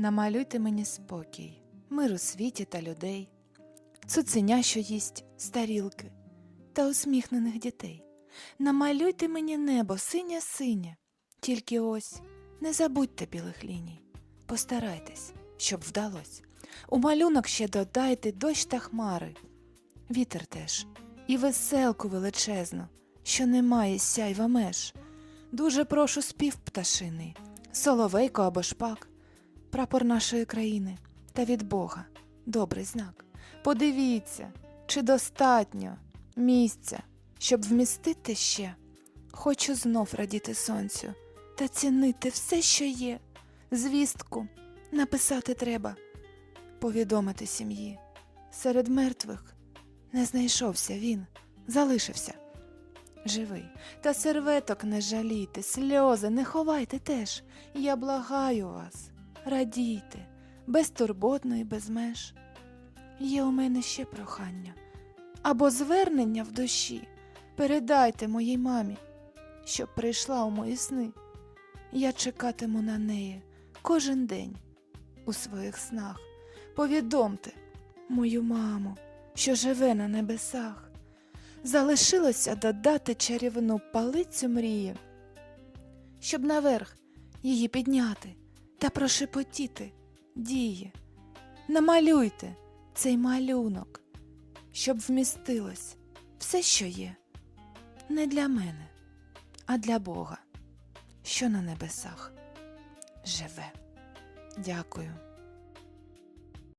Намалюйте мені спокій, мир у світі та людей, цуценя, що їсть старілки, та усміхнених дітей. Намалюйте мені небо синє синє, тільки ось не забудьте білих ліній. Постарайтесь, щоб вдалось. У малюнок ще додайте дощ та хмари, вітер теж, і веселку величезну, що немає сяйва меж. Дуже прошу спів пташиний, соловейко або шпак, прапор нашої країни та від Бога добрий знак. Подивіться, чи достатньо місця, щоб вмістити ще. Хочу знов радіти сонцю та цінити все, що є. Звістку написати треба, повідомити сім'ї. Серед мертвих не знайшовся він, залишився. Живий, та серветок не жалійте, сльози не ховайте теж. Я благаю вас, радійте, безтурботно і без меж. Є у мене ще прохання або звернення в душі. Передайте моїй мамі, щоб прийшла у мої сни. Я чекатиму на неї кожен день у своїх снах. Повідомте мою маму, що живе на небесах. Залишилося додати чарівну палицю мрії, щоб наверх її підняти та прошепотіти дії. Намалюйте цей малюнок, щоб вмістилось все, що є, не для мене, а для Бога, що на небесах живе. Дякую.